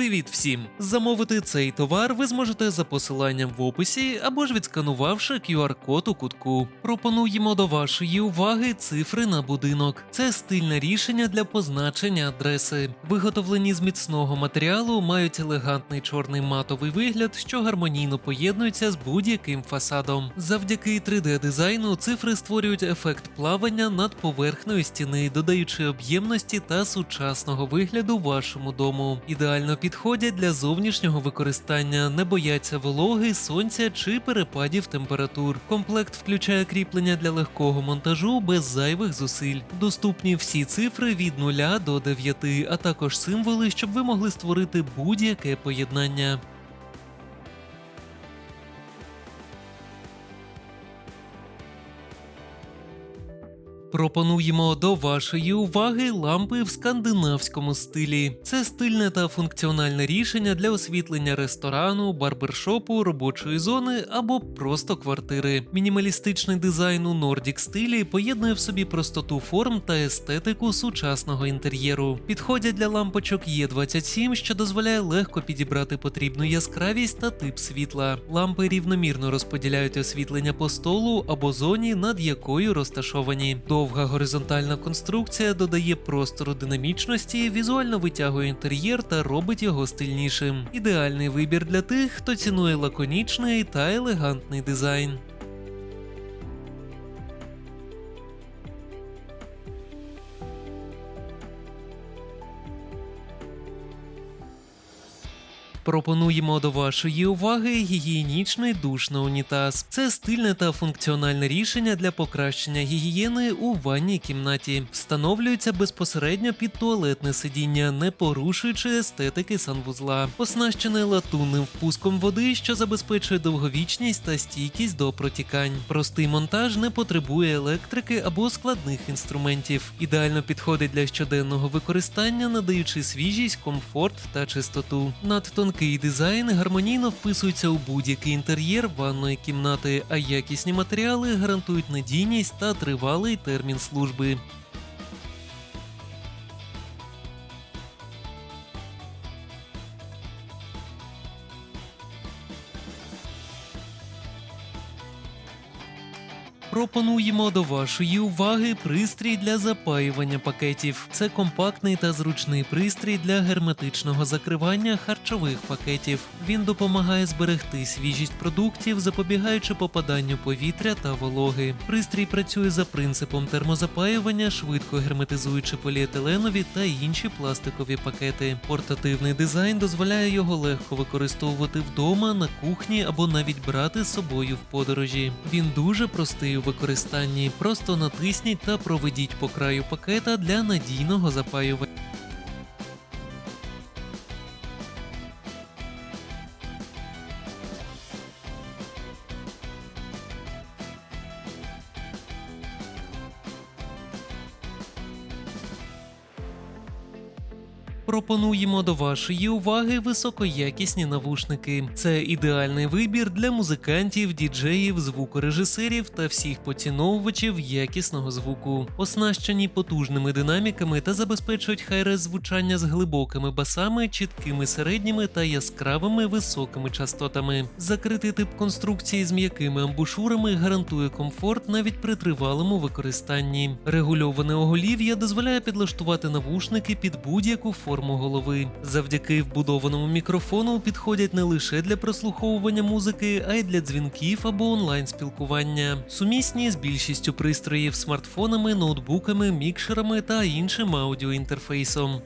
Привіт всім! Замовити цей товар ви зможете за посиланням в описі або ж відсканувавши QR-код у кутку. Пропонуємо до вашої уваги цифри на будинок. Це стильне рішення для позначення адреси. Виготовлені з міцного матеріалу, мають елегантний чорний матовий вигляд, що гармонійно поєднується з будь-яким фасадом. Завдяки 3D-дизайну цифри створюють ефект плавання над поверхнею стіни, додаючи об'ємності та сучасного вигляду вашому дому. Ідеально підходять для зовнішнього використання, не бояться вологи, сонця чи перепадів температур. Комплект включає кріплення для легкого монтажу без зайвих зусиль. Доступні всі цифри від 0 до 9, а також символи, щоб ви могли створити будь-яке поєднання. Пропонуємо до вашої уваги лампи в скандинавському стилі. Це стильне та функціональне рішення для освітлення ресторану, барбершопу, робочої зони або просто квартири. Мінімалістичний дизайн у Nordic стилі поєднує в собі простоту форм та естетику сучасного інтер'єру. Підходять для лампочок Є27, що дозволяє легко підібрати потрібну яскравість та тип світла. Лампи рівномірно розподіляють освітлення по столу або зоні, над якою розташовані. Довга горизонтальна конструкція додає простору динамічності, візуально витягує інтер'єр та робить його стильнішим. Ідеальний вибір для тих, хто цінує лаконічний та елегантний дизайн. Пропонуємо до вашої уваги гігієнічний душ на унітаз. Це стильне та функціональне рішення для покращення гігієни у ванній кімнаті. Встановлюється безпосередньо під туалетне сидіння, не порушуючи естетики санвузла. Оснащене латунним впуском води, що забезпечує довговічність та стійкість до протікань. Простий монтаж не потребує електрики або складних інструментів. Ідеально підходить для щоденного використання, надаючи свіжість, комфорт та чистоту. Над Тонкий дизайн гармонійно вписується у будь-який інтер'єр ванної кімнати, а якісні матеріали гарантують надійність та тривалий термін служби. Пропонуємо до вашої уваги пристрій для запаювання пакетів. Це компактний та зручний пристрій для герметичного закривання харчових пакетів. Він допомагає зберегти свіжість продуктів, запобігаючи попаданню повітря та вологи. Пристрій працює за принципом термозапаювання, швидко герметизуючи поліетиленові та інші пластикові пакети. Портативний дизайн дозволяє його легко використовувати вдома, на кухні або навіть брати з собою в подорожі. Він дуже простий у використанні. Просто натисніть та проведіть по краю пакета для надійного запаювання. Пропонуємо до вашої уваги високоякісні навушники. Це ідеальний вибір для музикантів, діджеїв, звукорежисерів та всіх поціновувачів якісного звуку. Оснащені потужними динаміками та забезпечують хайрес звучання з глибокими басами, чіткими середніми та яскравими високими частотами. Закритий тип конструкції з м'якими амбушурами гарантує комфорт навіть при тривалому використанні. Регульоване оголів'я дозволяє підлаштувати навушники під будь-яку форму голови. Завдяки вбудованому мікрофону підходять не лише для прослуховування музики, а й для дзвінків або онлайн спілкування. Сумісні з більшістю пристроїв смартфонами, ноутбуками, мікшерами та іншим аудіоінтерфейсом.